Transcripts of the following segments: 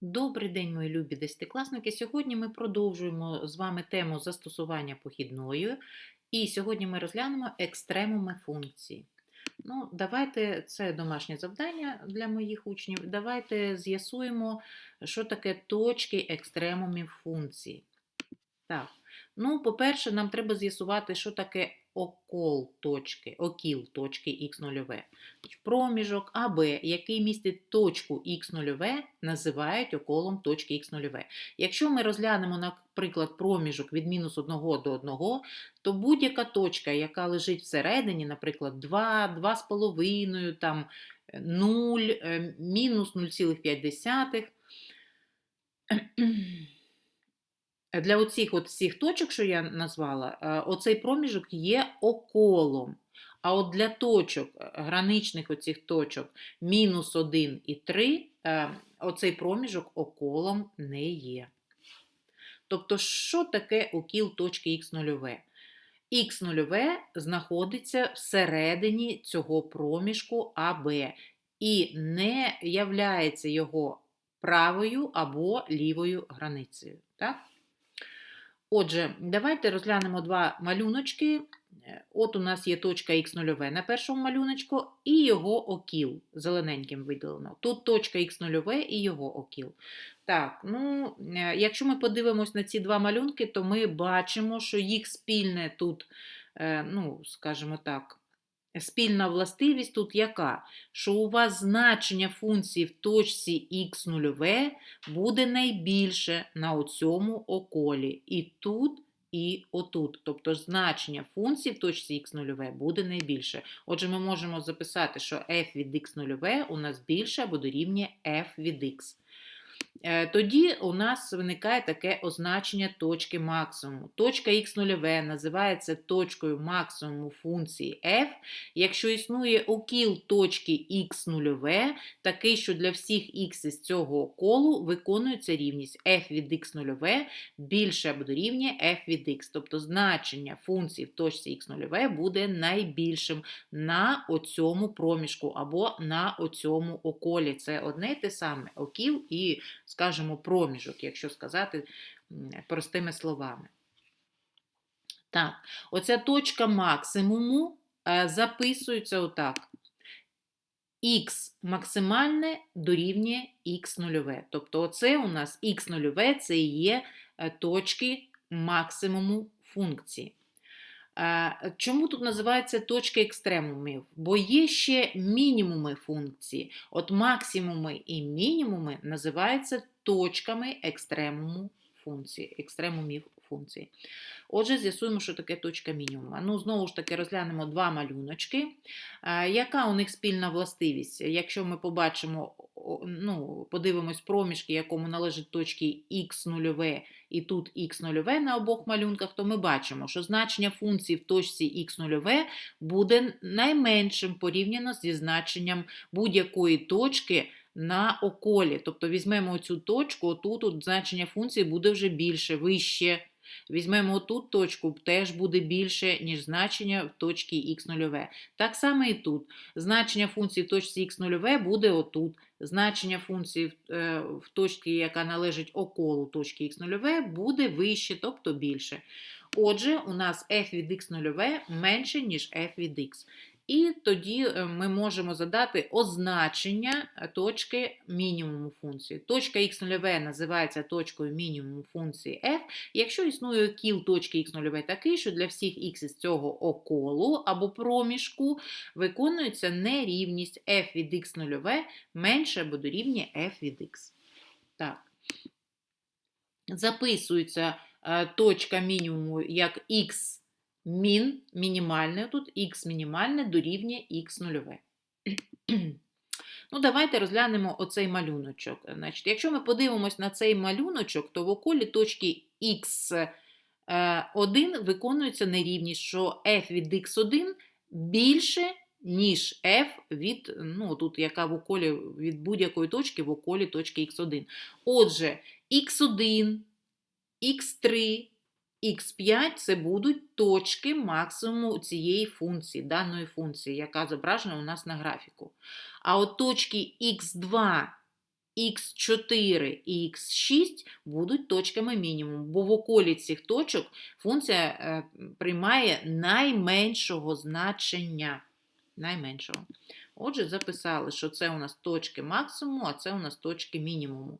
Добрий день, мої любі десятикласники. Сьогодні ми продовжуємо з вами тему застосування похідної, і сьогодні ми розглянемо екстремуми функції. Ну, Давайте це домашнє завдання для моїх учнів. Давайте з'ясуємо, що таке точки екстремумів функції. Так, ну, по-перше, нам треба з'ясувати, що таке окол точки, окіл точки х0. Проміжок АБ, який містить точку х0, називають околом точки х0. Якщо ми розглянемо, наприклад, проміжок від мінус 1 до 1, то будь-яка точка, яка лежить всередині, наприклад, 2, 2,5, там 0, е, мінус 0,5, для оцих от всіх точок, що я назвала, е, оцей проміжок є околом. А от для точок, е, граничних оцих точок мінус 1 і 3, е, оцей проміжок околом не є. Тобто, що таке окіл точки х0? Х0 знаходиться всередині цього проміжку АБ і не являється його правою або лівою границею. Так? Отже, давайте розглянемо два малюночки. Е, от у нас є точка х0 на першому малюночку і його окіл зелененьким виділено. Тут точка х0 і його окіл. Так, ну, е, якщо ми подивимось на ці два малюнки, то ми бачимо, що їх спільне тут, е, ну, скажімо так, спільна властивість тут яка? Що у вас значення функції в точці х0 буде найбільше на цьому околі. І тут, і отут. Тобто значення функції в точці х0 буде найбільше. Отже, ми можемо записати, що f від х0 у нас більше або дорівнює f від x. Е, тоді у нас виникає таке означення точки максимуму. Точка х0 називається точкою максимуму функції f, якщо існує окіл точки х0, такий, що для всіх х з цього колу виконується рівність f від х0 більше або дорівнює f від x. Тобто значення функції в точці х0 буде найбільшим на оцьому проміжку або на оцьому околі. Це одне і те саме окіл і скажімо, проміжок, якщо сказати простими словами. Так, оця точка максимуму е, записується отак. Х максимальне дорівнює х нульове. Тобто, оце у нас х нульове це і є е, точки максимуму функції. Чому тут називається точки екстремумів? Бо є ще мінімуми функції. От максимуми і мінімуми називаються точками екстремуму функції, екстремумів функції. Отже, з'ясуємо, що таке точка мінімума. Ну, знову ж таки, розглянемо два малюночки. Яка у них спільна властивість? Якщо ми побачимо, ну, подивимось проміжки, якому належать точки х0 і тут х0 на обох малюнках, то ми бачимо, що значення функції в точці х0 буде найменшим порівняно зі значенням будь-якої точки на околі. Тобто візьмемо цю точку, отут от значення функції буде вже більше, вище. Візьмемо тут точку, теж буде більше, ніж значення в точці х0. Так само і тут. Значення функції в точці х0 буде отут. Значення функції в е, точці, яка належить околу точки х0, буде вище, тобто більше. Отже, у нас f від х0 менше, ніж f від x. І тоді е, ми можемо задати означення е, точки мінімуму функції. Точка х0 називається точкою мінімуму функції f, якщо існує кіл точки х0 такий, що для всіх х з цього околу або проміжку виконується нерівність f від х0 менше або дорівнює f від x. Так. Записується е, точка мінімуму як х мін мінімальне, тут х мінімальне дорівнює х нульове. Ну, Давайте розглянемо оцей малюночок. Значить, Якщо ми подивимось на цей малюночок, то в околі точки х1 е, виконується нерівність, що f від x1 більше, ніж f від, ну, тут яка в околі від будь-якої точки в околі точки х1. Отже, х1, х3 Х5 це будуть точки максимуму цієї функції, даної функції, яка зображена у нас на графіку. А от точки х2 х4 і х6 будуть точками мінімуму, бо в околі цих точок функція е, приймає найменшого значення. Найменшого. Отже, записали, що це у нас точки максимуму, а це у нас точки мінімуму.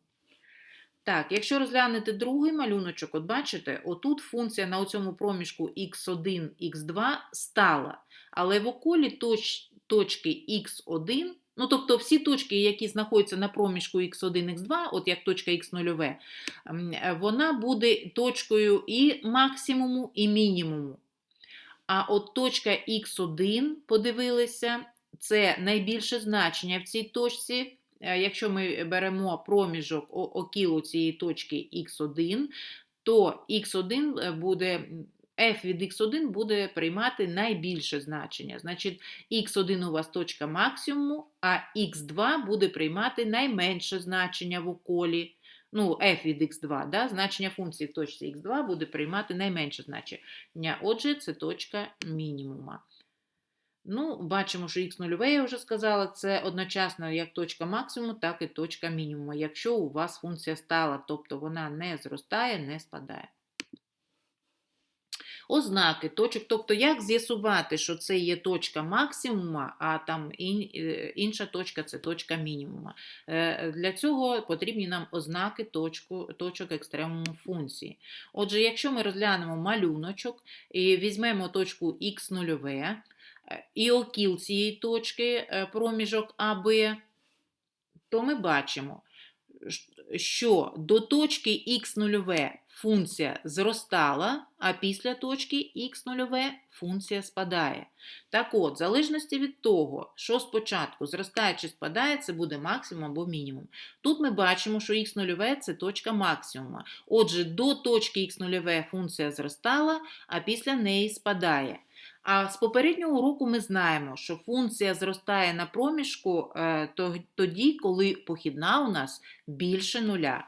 Так, якщо розглянути другий малюночок, от бачите, отут функція на цьому проміжку x1, x2 стала, але в околі точ, точки x1, ну тобто всі точки, які знаходяться на проміжку x1, x2, от як точка x0, е, вона буде точкою і максимуму, і мінімуму. А от точка x1, подивилися, це найбільше значення в цій точці. Е, Якщо ми беремо проміжок окілу цієї точки x1, то x1 е, буде, f від x1 буде приймати найбільше значення. Значить, x1 у вас точка максимуму, а x2 буде приймати найменше значення в околі. Ну, f від x2, да? значення функції в точці x2 буде приймати найменше значення. Отже, це точка мінімума. Ну, бачимо, що х0, я вже сказала, це одночасно як точка максимуму, так і точка мінімуму. Якщо у вас функція стала, тобто вона не зростає, не спадає. Ознаки точок, тобто як з'ясувати, що це є точка максимума, а там е, інша точка це точка мінімума. Е, Для цього потрібні нам ознаки точку, точок екстремуму функції. Отже, якщо ми розглянемо малюночок і візьмемо точку х0, е, і окіл цієї точки е, проміжок АБ, то ми бачимо, що до точки х0 функція зростала, а після точки х0 функція спадає. Так от, в залежності від того, що спочатку зростає чи спадає, це буде максимум або мінімум. Тут ми бачимо, що х0 це точка максимума. Отже, до точки х0 функція зростала, а після неї спадає. А з попереднього уроку ми знаємо, що функція зростає на проміжку е, тоді, коли похідна у нас більше нуля.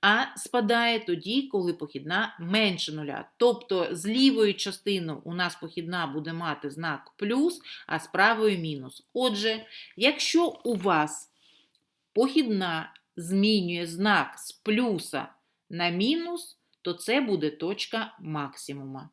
А спадає тоді, коли похідна менше нуля. Тобто з лівої частини у нас похідна буде мати знак плюс, а з правої мінус. Отже, якщо у вас похідна змінює знак з плюса на мінус, то це буде точка максимума.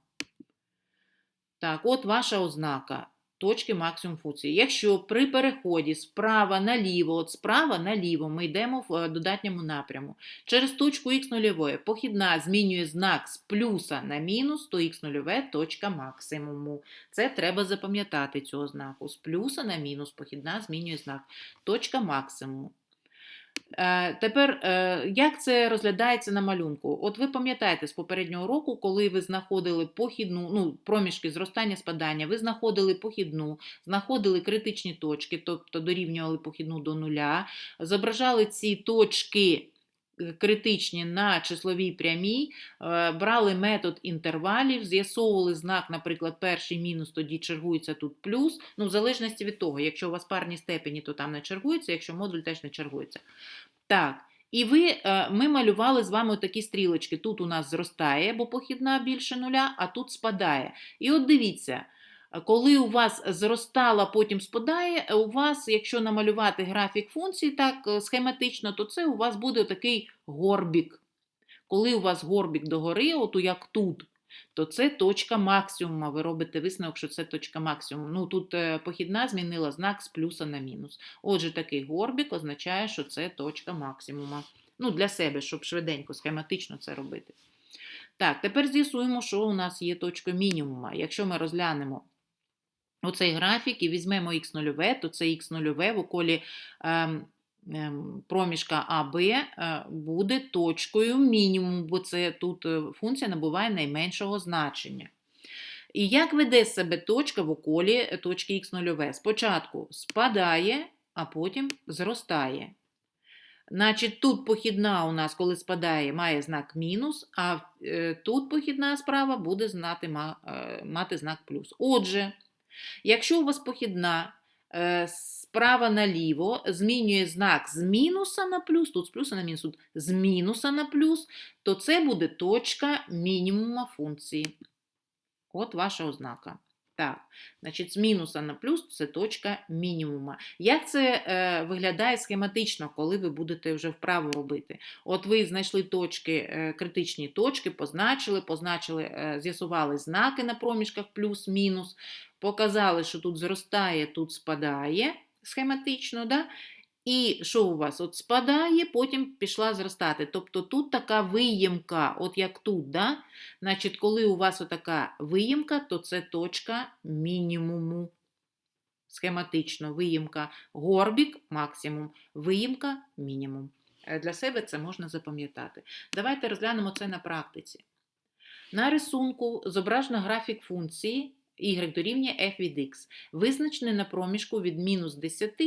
Так, от ваша ознака точки максимум функції. Якщо при переході справа наліво, от справа наліво ми йдемо в е, додатньому напряму, через точку х0 похідна змінює знак з плюса на мінус, то х0 точка максимуму. Це треба запам'ятати цю ознаку. З плюса на мінус похідна змінює знак. Точка максимуму. Е, Тепер, е, як це розглядається на малюнку? От ви пам'ятаєте з попереднього року, коли ви знаходили похідну, ну, проміжки зростання спадання, ви знаходили похідну, знаходили критичні точки, тобто дорівнювали похідну до нуля, зображали ці точки критичні на числовій прямій, е, брали метод інтервалів, з'ясовували знак, наприклад, перший мінус, тоді чергується тут плюс. Ну, в залежності від того, якщо у вас парні степені, то там не чергується, якщо модуль теж не чергується. Так. І ви, е, ми малювали з вами такі стрілочки. Тут у нас зростає, бо похідна більше нуля, а тут спадає. І от дивіться, е, коли у вас зростала, потім спадає, е, у вас, якщо намалювати графік функції так е, схематично, то це у вас буде такий горбік. Коли у вас горбік догори, от як тут, то це точка максимума. Ви робите висновок, що це точка максимуму. Ну тут е, похідна змінила знак з плюса на мінус. Отже, такий горбік означає, що це точка максимума. Ну, для себе, щоб швиденько, схематично це робити. Так, тепер з'ясуємо, що у нас є точкою мінімума. Якщо ми розглянемо оцей графік і візьмемо х0, то це х0 в околі ем, ем, проміжка АБ е, буде точкою мінімуму, бо це тут е, функція набуває найменшого значення. І як веде себе точка в околі е, точки х0? Спочатку спадає, а потім зростає. Значить, тут похідна у нас, коли спадає, має знак мінус, а тут похідна справа буде знати, мати знак плюс. Отже, якщо у вас похідна е, справа наліво змінює знак з мінуса на плюс, тут з плюса на мінус, тут з мінуса на плюс, то це буде точка мінімума функції. От ваша ознака. Так, значить, з мінуса на плюс це точка мінімума. Як це е, виглядає схематично, коли ви будете вже вправо робити? От ви знайшли точки, е, критичні точки, позначили, позначили, е, з'ясували знаки на проміжках плюс-мінус, показали, що тут зростає, тут спадає схематично, да? І що у вас? От спадає, потім пішла зростати. Тобто тут така виємка, от як тут, да? Значить, коли у вас отака виємка, то це точка мінімуму. Схематично, виємка горбік максимум, виємка мінімум. Е, Для себе це можна запам'ятати. Давайте розглянемо це на практиці. На рисунку зображено графік функції y дорівнює f від x, визначений на проміжку від мінус 10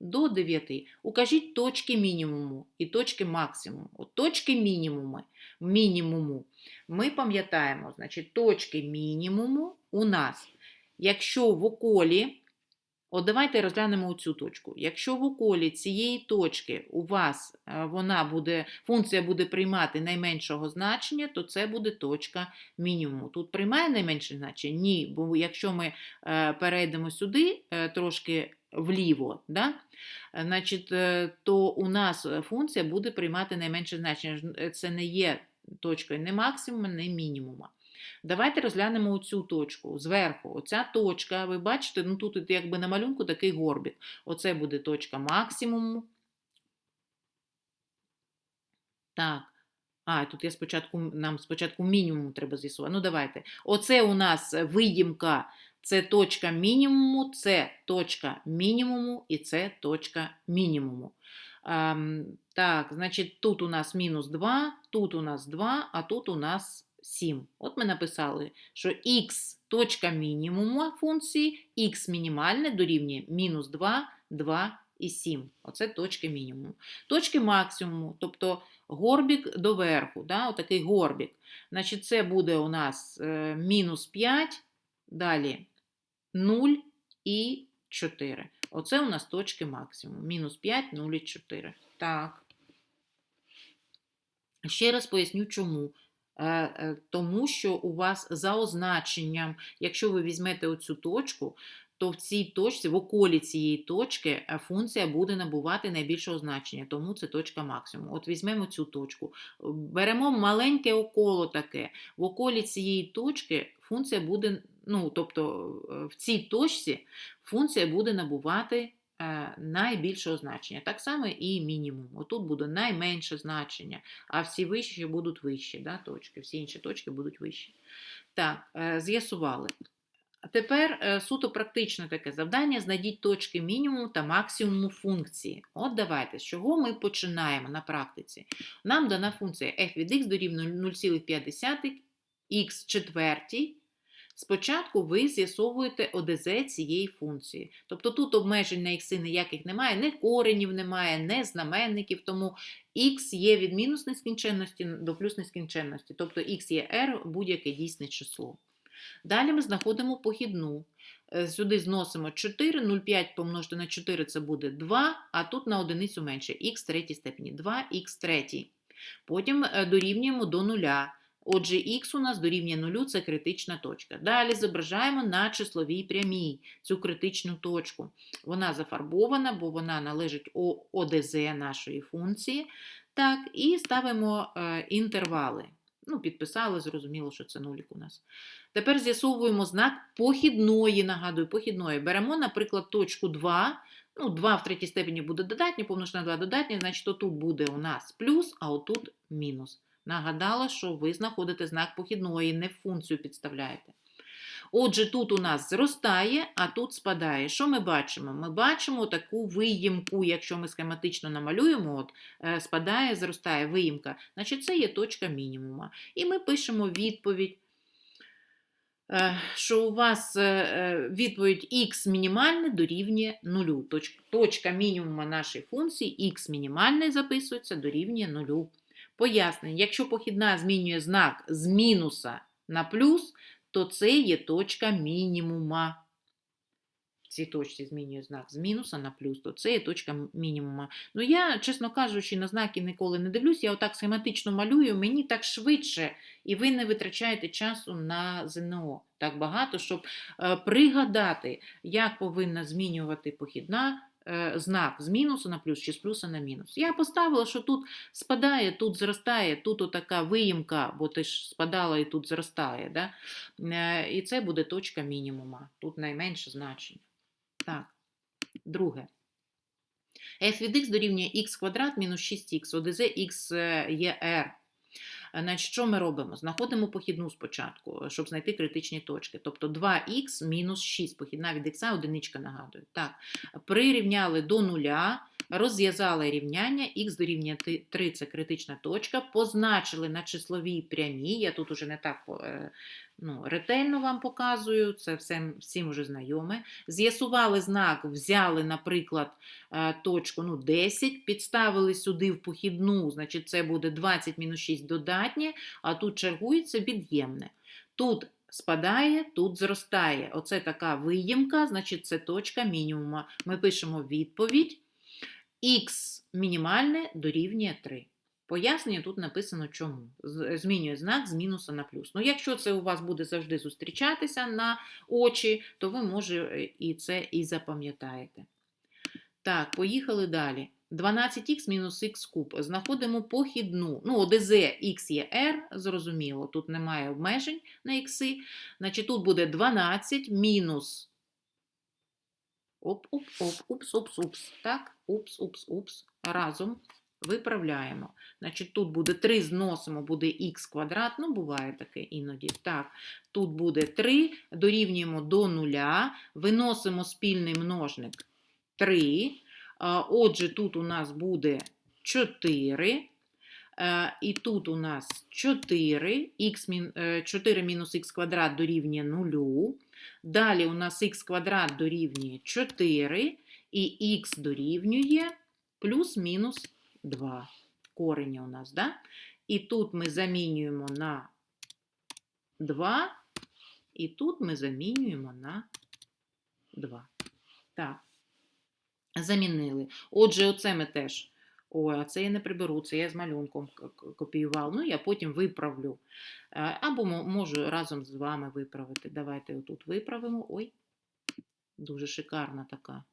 до 9. Укажіть точки мінімуму і точки максимуму. От точки мінімуму, мінімуму ми пам'ятаємо, значить, точки мінімуму у нас, якщо в околі, от давайте розглянемо цю точку. Якщо в околі цієї точки у вас е, вона буде, функція буде приймати найменшого значення, то це буде точка мінімуму. Тут приймає найменше значення? Ні, бо якщо ми е, перейдемо сюди е, трошки вліво, да? е, значить, е, то у нас е, функція буде приймати найменше значення. Це не є точкою не максимума, не мінімума. Давайте розглянемо оцю точку зверху. Оця точка, ви бачите, ну тут якби на малюнку такий горбик. Оце буде точка максимуму. Так. А, тут я спочатку, нам спочатку мінімум треба з'ясувати. Ну, давайте. Оце у нас виїмка, це точка мінімуму, це точка мінімуму і це точка мінімуму. Ем, так, значить, тут у нас мінус 2, тут у нас 2, а тут у нас 7. От ми написали, що х точка мінімуму функції, х мінімальне дорівнює мінус 2, 2 і 7. Оце точки мінімуму. Точки максимуму, тобто горбік доверху, да, отакий горбік. Значить, це буде у нас е, мінус 5, далі 0 і 4. Оце у нас точки максимуму. Мінус 5, 0 і 4. Так. Ще раз поясню, чому. Е, е, Тому що у вас за означенням, якщо ви візьмете оцю точку, то в цій точці, в околі цієї точки, е, функція буде набувати найбільшого значення, тому це точка максимуму. От візьмемо цю точку. Беремо маленьке около таке. В околі цієї точки функція буде, ну, тобто е, в цій точці функція буде набувати е, найбільшого значення. Так само і мінімум. Отут буде найменше значення, а всі вищі будуть вищі, да, точки, всі інші точки будуть вищі. Так, е, з'ясували. Тепер суто практичне таке завдання: знайдіть точки мінімуму та максимуму функції. От давайте, з чого ми починаємо на практиці. Нам дана функція f від x дорівнює 0,5 х четвертій. Спочатку ви з'ясовуєте ОДЗ цієї функції. Тобто тут обмежень на х ніяких немає, ні коренів немає, ні знаменників, тому х є від мінус нескінченності до плюс нескінченності. Тобто х є r будь-яке дійсне число. Далі ми знаходимо похідну. Е, Сюди зносимо 4, 0,5 помножити на 4 це буде 2, а тут на одиницю менше х третій степені 2х третій. Потім е, дорівнюємо до нуля. Отже, х у нас дорівнює нулю це критична точка. Далі зображаємо на числовій прямій цю критичну точку. Вона зафарбована, бо вона належить ОДЗ нашої функції. Так, і ставимо е, інтервали. Ну, підписали, зрозуміло, що це нулік у нас. Тепер з'ясовуємо знак похідної, нагадую, похідної. Беремо, наприклад, точку 2. Ну, 2 в третій степені буде додатнє, помножити на 2 додатнє, значить, отут буде у нас плюс, а отут мінус. Нагадала, що ви знаходите знак похідної, не функцію підставляєте. Отже, тут у нас зростає, а тут спадає. Що ми бачимо? Ми бачимо таку виїмку, якщо ми схематично намалюємо, от е, спадає, зростає виїмка, значить це є точка мінімума. І ми пишемо відповідь, е, що у вас е, відповідь х мінімальне дорівнює 0. Точка мінімума нашої функції х мінімальне записується дорівнює 0. Пояснення, якщо похідна змінює знак з мінуса на плюс, то це є точка мінімума. В цій точці змінює знак з мінуса на плюс, то це є точка мінімума. Ну, я, чесно кажучи, на знаки ніколи не дивлюсь, я отак схематично малюю, мені так швидше, і ви не витрачаєте часу на ЗНО так багато, щоб е, пригадати, як повинна змінювати похідна знак з мінусу на плюс чи з плюса на мінус. Я поставила, що тут спадає, тут зростає, тут отака виїмка, бо ти ж спадала і тут зростає. Да? І це буде точка мінімума. Тут найменше значення. Так, друге. f від x дорівнює x квадрат мінус 6х, ОДЗ x е, є r. Значить, що ми робимо? Знаходимо похідну спочатку, щоб знайти критичні точки. Тобто 2х мінус 6, похідна від х, одиничка нагадую. Так, прирівняли до нуля, розв'язали рівняння, х дорівнює 3 – це критична точка, позначили на числовій прямій, я тут уже не так е, ну, ретельно вам показую, це все, всім уже знайоме. З'ясували знак, взяли, наприклад, е, точку ну, 10, підставили сюди в похідну, значить це буде 20 мінус 6 додатнє, а тут чергується від'ємне. Тут спадає, тут зростає. Оце така виємка, значить це точка мінімума. Ми пишемо відповідь. Х мінімальне дорівнює 3. Пояснення тут написано чому. Змінює знак з мінуса на плюс. Ну, якщо це у вас буде завжди зустрічатися на очі, то ви, може, е, і це і запам'ятаєте. Так, поїхали далі. 12х мінус х куб. Знаходимо похідну. Ну, ОДЗ х є r, зрозуміло, тут немає обмежень на ікси. Значить, тут буде 12 мінус. Оп, оп, оп, упс, упс, упс. Так, упс, упс, упс. Разом виправляємо. Значить, тут буде 3 зносимо, буде х квадрат. Ну, буває таке іноді. Так, тут буде 3, дорівнюємо до нуля, виносимо спільний множник 3. Отже, тут у нас буде 4. Е, І тут у нас 4, х, е, 4 мінус х квадрат дорівнює 0. Далі у нас х квадрат дорівнює 4, і х дорівнює плюс-мінус 2. Корені у нас, да? І тут ми замінюємо на 2, і тут ми замінюємо на 2. Так. Замінили. Отже, оце ми теж. Ой, а це я не приберу, це я з малюнком копіював. Ну, я потім виправлю. Е, Або можу разом з вами виправити. Давайте отут виправимо. Ой, дуже шикарна така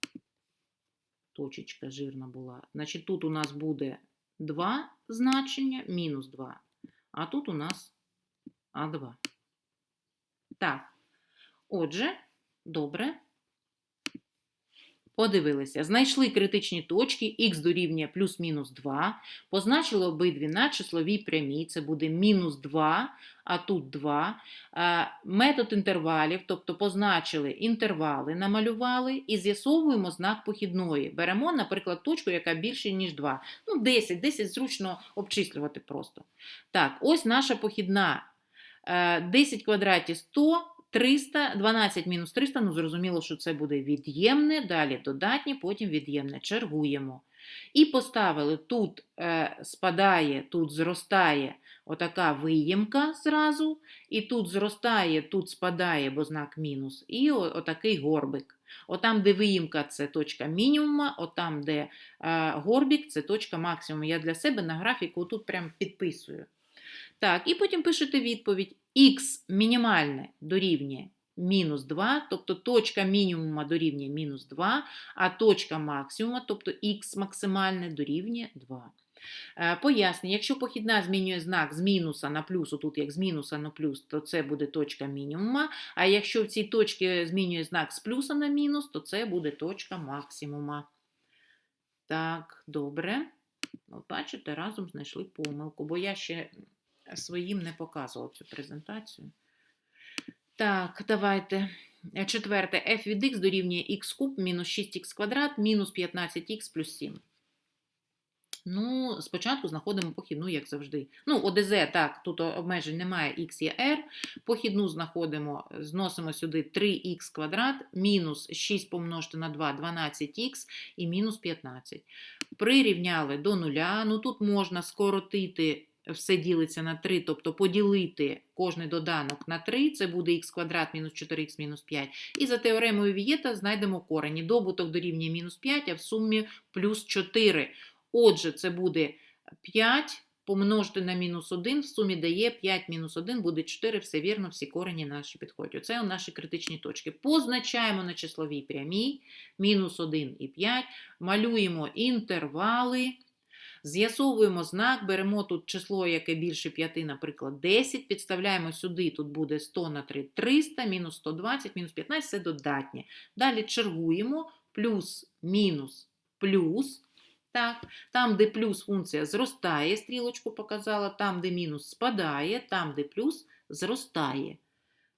точечка жирна була. Значить, тут у нас буде 2 значення, мінус 2. А тут у нас А2. Так. Отже, добре. Подивилися, знайшли критичні точки, х дорівнює плюс-мінус 2, позначили обидві на числовій прямій, це буде мінус 2, а тут 2. Е, Метод інтервалів, тобто позначили інтервали, намалювали і з'ясовуємо знак похідної. Беремо, наприклад, точку, яка більше, ніж 2. Ну, 10, 10 зручно обчислювати просто. Так, ось наша похідна. Е, 10 квадратів 100, 300, 12 мінус 300, ну зрозуміло, що це буде від'ємне, далі додатнє, потім від'ємне. Чергуємо. І поставили тут е, спадає, тут зростає отака виємка зразу, і тут зростає, тут спадає, бо знак мінус, і отакий горбик. Отам, де виїмка, це точка мінімума, отам, де е, горбик, це точка максимуму. Я для себе на графіку тут прям підписую. Так, і потім пишете відповідь. Х мінімальне дорівнює мінус 2, тобто точка мінімума дорівнює мінус 2, а точка максимума, тобто х максимальне дорівнює 2. Е, Пояснення, якщо похідна змінює знак з мінуса на плюс, тут як з мінуса на плюс, то це буде точка мінімума. А якщо в цій точці змінює знак з плюса на мінус, то це буде точка максимума. Так, добре. От бачите, разом знайшли помилку, бо я ще своїм не показувала цю презентацію. Так, давайте. Е, Четверте. f від x дорівнює x куб мінус 6х квадрат мінус 15х плюс 7. Ну, спочатку знаходимо похідну, як завжди. Ну, ОДЗ, так, тут обмежень немає, х є r. Похідну знаходимо, зносимо сюди 3х квадрат, мінус 6 помножити на 2, 12х і мінус 15. Прирівняли до нуля. Ну, тут можна скоротити все ділиться на 3, тобто поділити кожний доданок на 3, це буде х квадрат мінус 4х мінус 5. І за теоремою Вієта знайдемо корені. Добуток дорівнює мінус 5, а в сумі плюс 4. Отже, це буде 5 помножити на мінус 1, в сумі дає 5 мінус 1, буде 4, все вірно, всі корені наші підходять. Оце наші критичні точки. Позначаємо на числовій прямій, мінус 1 і 5, малюємо інтервали, з'ясовуємо знак, беремо тут число, яке більше 5, наприклад, 10, підставляємо сюди, тут буде 100 на 3, 300, мінус 120, мінус 15, це додатнє. Далі чергуємо, плюс, мінус, плюс. Так, там, де плюс функція зростає, стрілочку показала, там, де мінус спадає, там, де плюс зростає.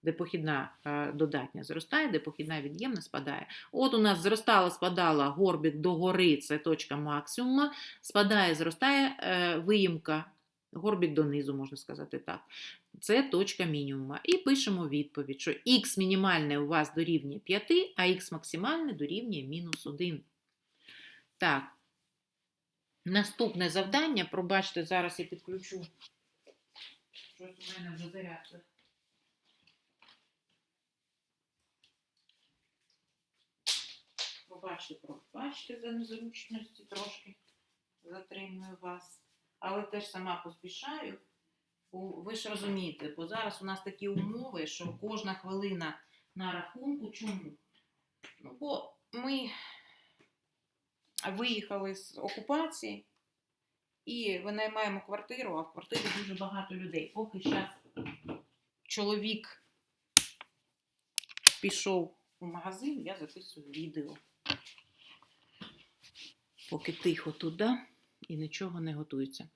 Де похідна е, додатня зростає, де похідна від'ємна спадає. От у нас зростала, спадала горбик догори, це точка максимума. Спадає, зростає е, виїмка, горбик донизу, можна сказати так. Це точка мінімума. І пишемо відповідь, що х мінімальне у вас дорівнює 5, а х максимальне дорівнює мінус 1. Так. Наступне завдання, пробачте, зараз я підключу. Щось у мене вже зарядка. Пробачте, пробачте за незручності трошки затримую вас. Але теж сама поспішаю. Ви ж розумієте, бо зараз у нас такі умови, що кожна хвилина на рахунку. Чому? Ну, бо ми виїхали з окупації і винаймаємо квартиру, а в квартирі дуже багато людей. Поки зараз чоловік пішов у магазин, я записую відео. Поки тихо туди і нічого не готується.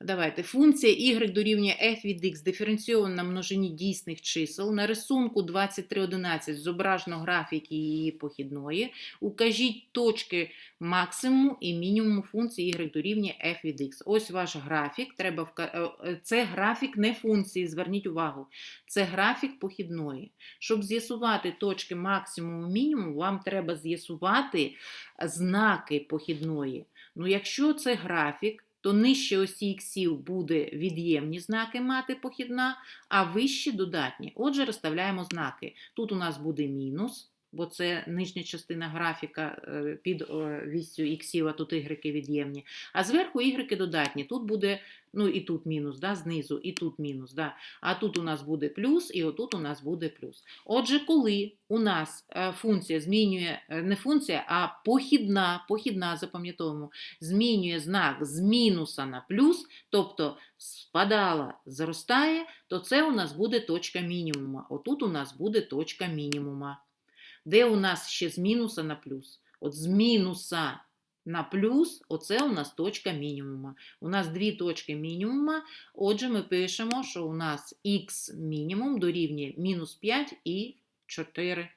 Давайте. Функція y дорівнює f від x диференційована на множині дійсних чисел. На рисунку 2311 зображено графік її похідної. Укажіть точки максимуму і мінімуму функції y дорівнює f від x. Ось ваш графік. Треба вка... е, Це графік не функції, зверніть увагу. Це графік похідної. Щоб з'ясувати точки максимуму мінімуму, вам треба з'ясувати знаки похідної. Ну, якщо це графік, то нижче осі іксів буде від'ємні знаки мати похідна, а вищі додатні. Отже, розставляємо знаки. Тут у нас буде мінус, бо це нижня частина графіка е, під е, вістю іксів, а тут ігреки від'ємні. А зверху ігреки додатні. Тут буде, ну і тут мінус, да, знизу, і тут мінус. Да. А тут у нас буде плюс, і отут у нас буде плюс. Отже, коли у нас е, функція змінює, не функція, а похідна, похідна, запам'ятовуємо, змінює знак з мінуса на плюс, тобто спадала, зростає, то це у нас буде точка мінімума. Отут у нас буде точка мінімума. Де у нас ще з мінуса на плюс? От з мінуса на плюс, оце у нас точка мінімума. У нас дві точки мінімума, отже, ми пишемо, що у нас х мінімум дорівнює мінус 5 і 4.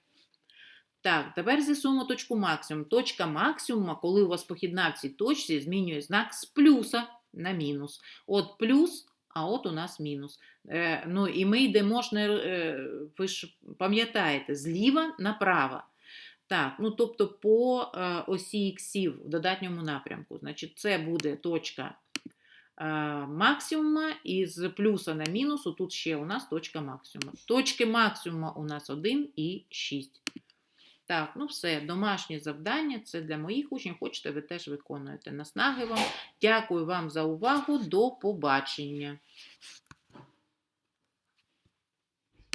Так, тепер з'ясуємо точку максимум. Точка максимума, коли у вас похідна в цій точці, змінює знак з плюса на мінус. От плюс, а от у нас мінус. Е, ну і ми йдемо ж, не, е, ви ж пам'ятаєте, зліва направо. Так, ну тобто по е, осі іксів в додатньому напрямку. Значить, це буде точка е, максимума, і з плюса на мінус, тут ще у нас точка максимума. Точки максимума у нас 1 і 6. Так, ну все, домашні завдання це для моїх учнів. Хочете, ви теж виконуєте. Наснаги вам. Дякую вам за увагу. До побачення.